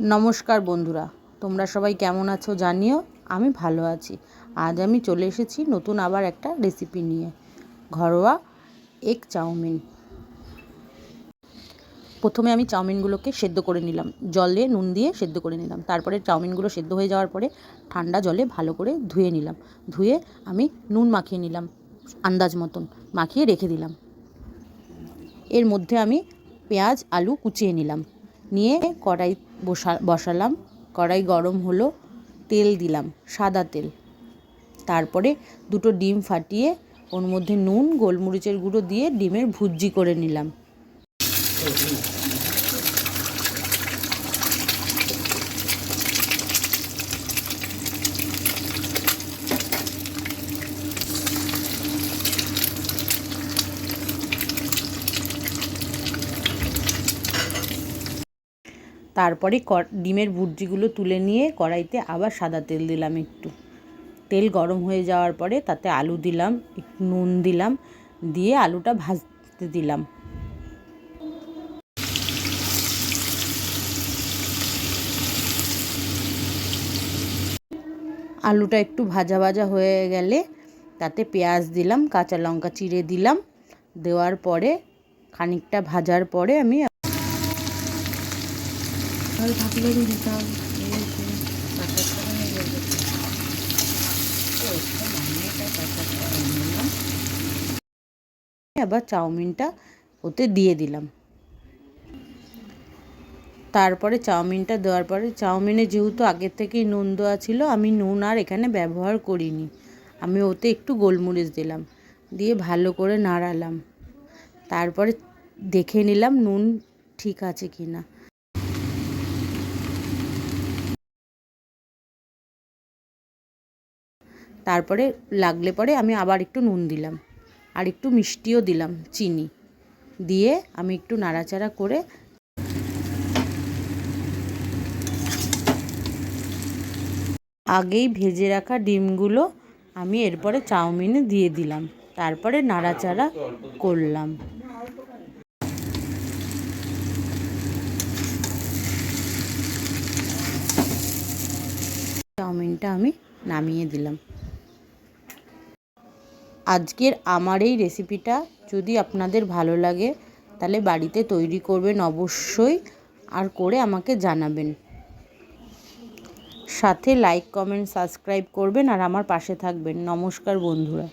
নমস্কার বন্ধুরা, তোমরা সবাই কেমন আছো জানিও, আমি ভালো আছি। আজ আমি চলে এসেছি নতুন আবার একটা রেসিপি নিয়ে, ঘরোয়া এগ চাউমিন। প্রথমে আমি চাউমিনগুলোকে সেদ্ধ করে নিলাম, জলে নুন দিয়ে সেদ্ধ করে নিলাম। তারপরে চাউমিনগুলো সেদ্ধ হয়ে যাওয়ার পরে ঠান্ডা জলে ভালো করে ধুয়ে নিলাম। ধুয়ে আমি নুন মাখিয়ে নিলাম, আন্দাজ মতন মাখিয়ে রেখে দিলাম। এর মধ্যে আমি পেঁয়াজ, আলু কুচিয়ে নিলাম। নিয়ে কড়াই বসা, বসালাম। কড়াই গরম হলো, তেল দিলাম, সাদা তেল। তারপরে দুটো ডিম ফাটিয়ে ওর মধ্যে নুন, গোলমরিচের গুঁড়ো দিয়ে ডিমের ভুজি করে নিলাম। তারপরে ডিমের ভুর্জিগুলো তুলে নিয়ে কড়াইতে আবার সাদা তেল দিলাম একটু। তেল গরম হয়ে যাওয়ার পরে তাতে আলু দিলাম, একটু নুন দিলাম, দিয়ে আলুটা ভাজতে দিলাম। আলুটা একটু ভাজা ভাজা হয়ে গেলে তাতে পেঁয়াজ দিলাম, কাঁচা লঙ্কা চিড়ে দিলাম, দেওয়ার পরে খানিকটা ভাজার পরে আমি জল থাকলে দিতাম আবার চাউমিনটা ওতে দিয়ে দিলাম। তারপরে চাউমিনটা দেওয়ার পরে, চাউমিনে যেহেতু আগের থেকেই নুন দেওয়া ছিল, আমি নুন আর এখানে ব্যবহার করিনি। আমি ওতে একটু গোলমরিচ দিলাম, দিয়ে ভালো করে নাড়ালাম। তারপরে দেখে নিলাম নুন ঠিক আছে কি না তারপরে লাগলে পরে আমি আবার একটু নুন দিলাম। আর একটু মিষ্টিও দিলাম, চিনি। দিয়ে আমি একটু নাড়াচাড়া করে আগেই ভেজে রাখা ডিমগুলো আমি এরপরে চাউমিনে দিয়ে দিলাম। তারপরে নাড়াচাড়া করলাম। চাউমিনটা আমি নামিয়ে দিলাম। আজকের আমার এই রেসিপিটা যদি আপনাদের ভালো লাগে, তাহলে বাড়িতে তৈরি করবেন অবশ্যই আর করে আমাকে জানাবেন। সাথে লাইক কমেন্ট সাবস্ক্রাইব করবেন আর আমার পাশে থাকবেন। নমস্কার বন্ধুরা।